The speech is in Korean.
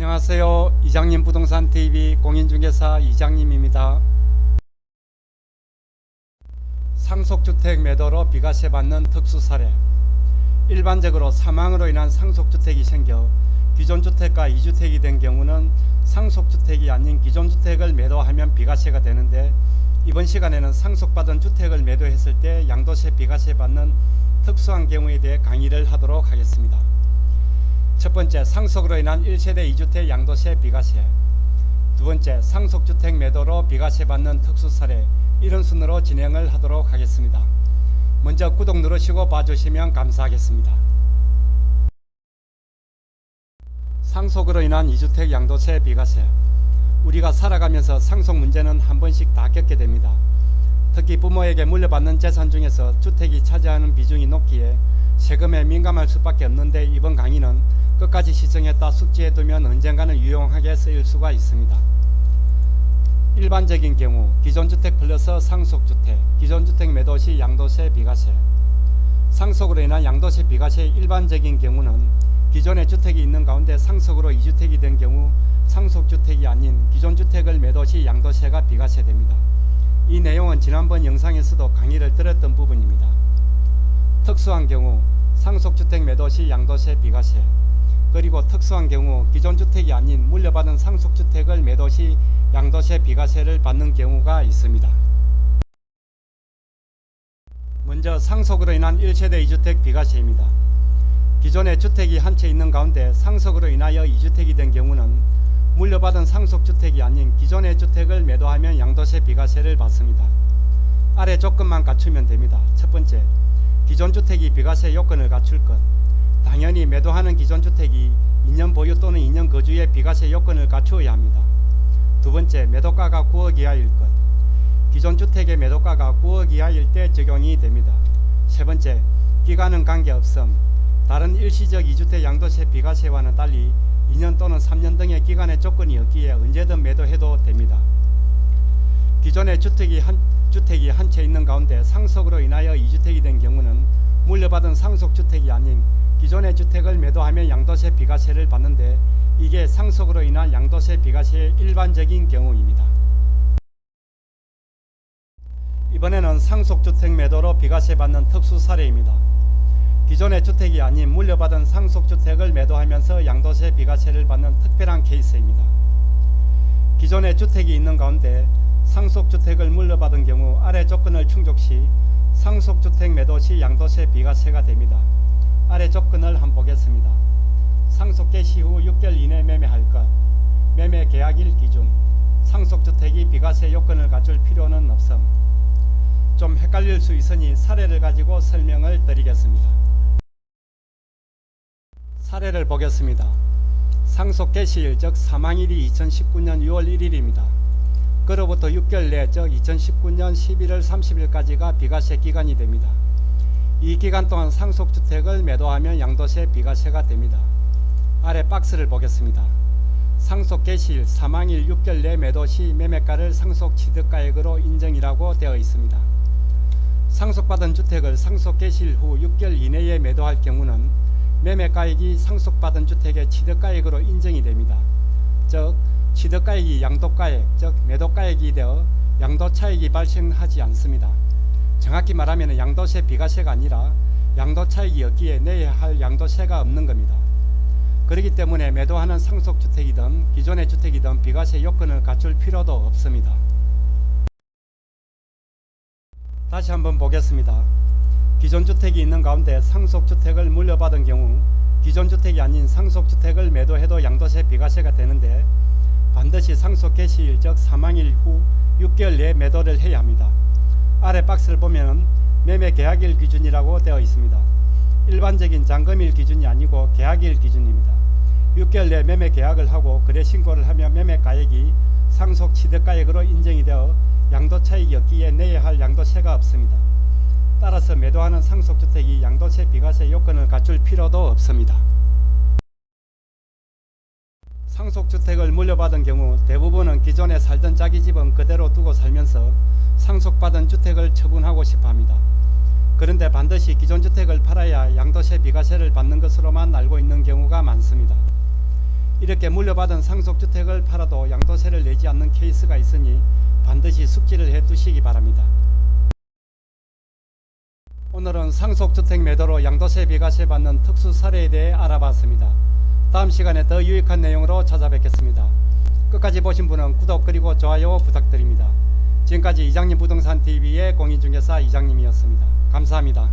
안녕하세요. 이장님 부동산 TV 공인중개사 이장님입니다. 상속주택 매도로 비과세 받는 특수 사례. 일반적으로 사망으로 인한 상속주택이 생겨 기존 주택과 이주택이 된 경우는 상속주택이 아닌 기존 주택을 매도하면 비과세가 되는데 이번 시간에는 상속받은 주택을 매도했을 때 양도세 비과세 받는 특수한 경우에 대해 강의를 하도록 하겠습니다. 첫 번째 상속으로 인한 1세대 2주택 양도세 비과세 두 번째 상속주택 매도로 비과세 받는 특수 사례 이런 순으로 진행을 하도록 하겠습니다. 먼저 구독 누르시고 봐주시면 감사하겠습니다. 상속으로 인한 2주택 양도세 비과세 우리가 살아가면서 상속 문제는 한 번씩 다 겪게 됩니다. 특히 부모에게 물려받는 재산 중에서 주택이 차지하는 비중이 높기에 세금에 민감할 수밖에 없는데 이번 강의는 끝까지 시청했다 숙지해두면 언젠가는 유용하게 쓰일 수가 있습니다. 일반적인 경우 기존주택 플러스 상속주택, 기존주택 매도 시 양도세 비과세 상속으로 인한 양도세 비과세의 일반적인 경우는 기존의 주택이 있는 가운데 상속으로 이주택이 된 경우 상속주택이 아닌 기존 주택을 매도 시 양도세가 비과세됩니다. 이 내용은 지난번 영상에서도 강의를 들었던 부분입니다. 특수한 경우 상속주택 매도 시 양도세 비과세 그리고 특수한 경우 기존 주택이 아닌 물려받은 상속주택을 매도 시 양도세 비과세를 받는 경우가 있습니다. 먼저 상속으로 인한 1세대 2주택 비과세입니다. 기존의 주택이 한 채 있는 가운데 상속으로 인하여 2주택이 된 경우는 물려받은 상속주택이 아닌 기존의 주택을 매도하면 양도세 비과세를 받습니다. 아래 조건만 갖추면 됩니다. 첫 번째, 기존 주택이 비과세 요건을 갖출 것. 당연히 매도하는 기존 주택이 2년 보유 또는 2년 거주의 비과세 요건을 갖추어야 합니다. 두 번째, 매도가가 9억 이하일 것. 기존 주택의 매도가가 9억 이하일 때 적용이 됩니다. 세 번째, 기간은 관계없음. 다른 일시적 2주택 양도세 비과세와는 달리 2년 또는 3년 등의 기간의 조건이 없기에 언제든 매도해도 됩니다. 기존의 주택이 한 주택이 한 채 있는 가운데 상속으로 인하여 2주택이 된 경우는 물려받은 상속 주택이 아닌 기존의 주택을 매도하면 양도세 비과세를 받는데 이게 상속으로 인한 양도세 비과세의 일반적인 경우입니다. 이번에는 상속주택 매도로 비과세 받는 특수 사례입니다. 기존의 주택이 아닌 물려받은 상속주택을 매도하면서 양도세 비과세를 받는 특별한 케이스입니다. 기존의 주택이 있는 가운데 상속주택을 물려받은 경우 아래 조건을 충족 시 상속주택 매도 시 양도세 비과세가 됩니다. 아래 조건을 한번 보겠습니다. 상속 개시 후 6개월 이내 매매할 것, 매매 계약일 기준, 상속주택이 비과세 요건을 갖출 필요는 없음. 좀 헷갈릴 수 있으니 사례를 가지고 설명을 드리겠습니다. 사례를 보겠습니다. 상속 개시일 즉 사망일이 2019년 6월 1일입니다. 그로부터 6개월 내 즉 2019년 11월 30일까지가 비과세 기간이 됩니다. 이 기간 동안 상속주택을 매도하면 양도세 비과세가 됩니다. 아래 박스를 보겠습니다. 상속 개시일 사망일 6개월 내 매도 시 매매가를 상속 취득가액으로 인정이라고 되어 있습니다. 상속받은 주택을 상속 개시일 후 6개월 이내에 매도할 경우는 매매가액이 상속받은 주택의 취득가액으로 인정이 됩니다. 즉 취득가액이 양도가액, 즉 매도가액이 되어 양도차익이 발생하지 않습니다. 정확히 말하면 양도세 비과세가 아니라 양도차익이 없기에 내야 할 양도세가 없는 겁니다. 그렇기 때문에 매도하는 상속주택이든 기존의 주택이든 비과세 요건을 갖출 필요도 없습니다. 다시 한번 보겠습니다. 기존 주택이 있는 가운데 상속주택을 물려받은 경우 기존 주택이 아닌 상속주택을 매도해도 양도세 비과세가 되는데 반드시 상속 개시일 즉 사망일 후 6개월 내에 매도를 해야 합니다. 아래 박스를 보면 매매 계약일 기준이라고 되어 있습니다. 일반적인 잔금일 기준이 아니고 계약일 기준입니다. 6개월 내 매매 계약을 하고 거래 신고를 하면 매매 가액이 상속 취득가액으로 인정이 되어 양도 차익이 없기에 내야 할 양도세가 없습니다. 따라서 매도하는 상속주택이 양도세 비과세 요건을 갖출 필요도 없습니다. 상속주택을 물려받은 경우 대부분은 기존에 살던 자기 집은 그대로 두고 살면서 상속받은 주택을 처분하고 싶어 합니다. 그런데 반드시 기존 주택을 팔아야 양도세 비과세를 받는 것으로만 알고 있는 경우가 많습니다. 이렇게 물려받은 상속주택을 팔아도 양도세를 내지 않는 케이스가 있으니 반드시 숙지를 해 두시기 바랍니다. 오늘은 상속주택 매도로 양도세 비과세 받는 특수 사례에 대해 알아봤습니다. 다음 시간에 더 유익한 내용으로 찾아뵙겠습니다. 끝까지 보신 분은 구독 그리고 좋아요 부탁드립니다. 지금까지 이장님 부동산 TV의 공인중개사 이장님이었습니다. 감사합니다.